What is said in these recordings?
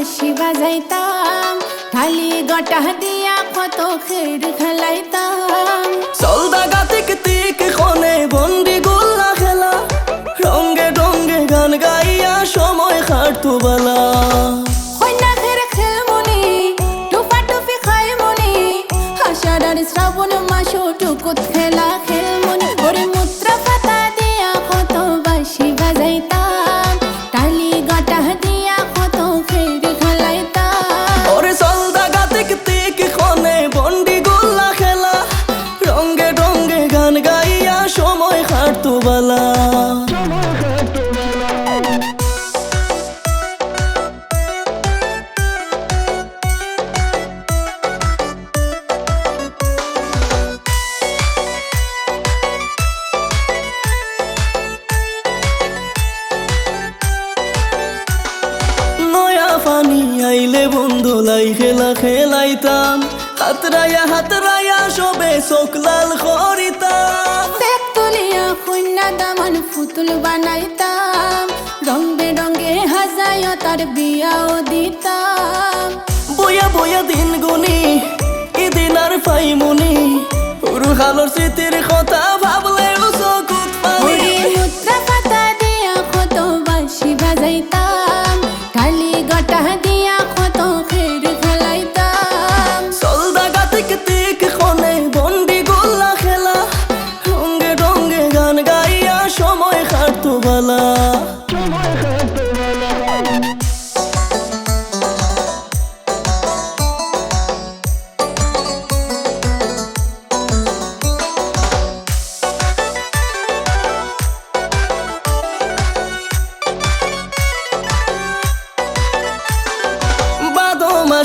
বাঁশি বাজাইতাম খালি গটা দিয়া কত খের খেলাইতাম। সলদা গাতিক তিক কোনে বন্দি গোল্লা খেলা রঙ্গে রঙ্গে গান গাইয়া সময় খাটতো বালা। শ্রাবণ মাস টুকুত বন্ধু লাই খেলা খেলাইতাম। হাতরায়া হাতরায়া সবে চোখলাল করিতাম। পেট তুলিয়া কন্যা দামান পুতুল বানাইতাম। রং বেরঙ্গে হাজায় তার বিয়াও দিতাম। বয়া বয়া দিন গুনি এদিন আর পাইমুনি। উরু খালোর স্মৃতির কথা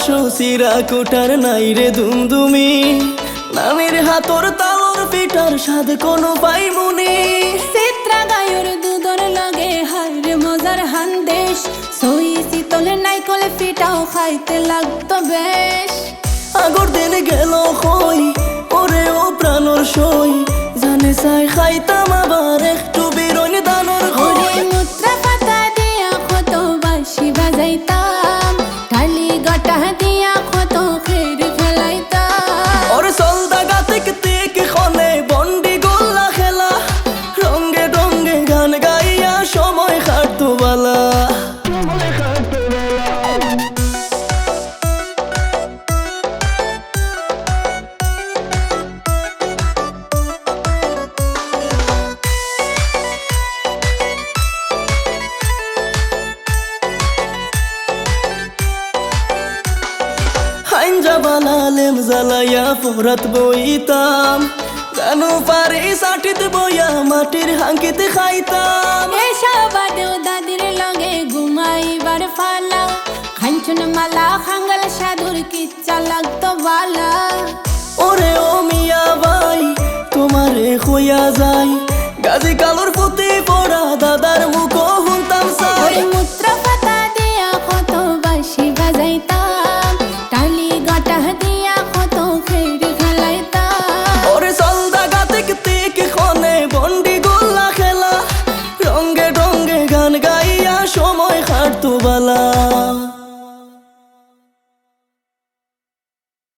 বাদো মাসো সিরা কোটার নাই রে দুমদুমি। নামের হাতর তালর পিটার স্বাদ কোনো পাইমুনি। চিত্রা গায়র দুধর লগে হাইরে মজার হান্দেশ সই শীতল নাইকল ফিটাও খাইতে লাগতো বেশ। আগর দিন গেল কই ওরে ও প্রাণর সই। জানে চাই খাইতাম আবার একটু হাইঞ্জা বানালেম জ্বালাইয়া ফোরাত বইতাম জানু পারে সাটিত বইয়া মাটির হাঙ্কিতে খাইতাম এসবাদেও দাদির লগে ঘুমাইবার ফালা খাঞ্চন মালা খাঙ্গাল সাধুর কিচ্ছা লাগতো বালা ওরে ও মিয়া ভাই তোমারে হইয়া যাই গাজি কালোর পুঁতি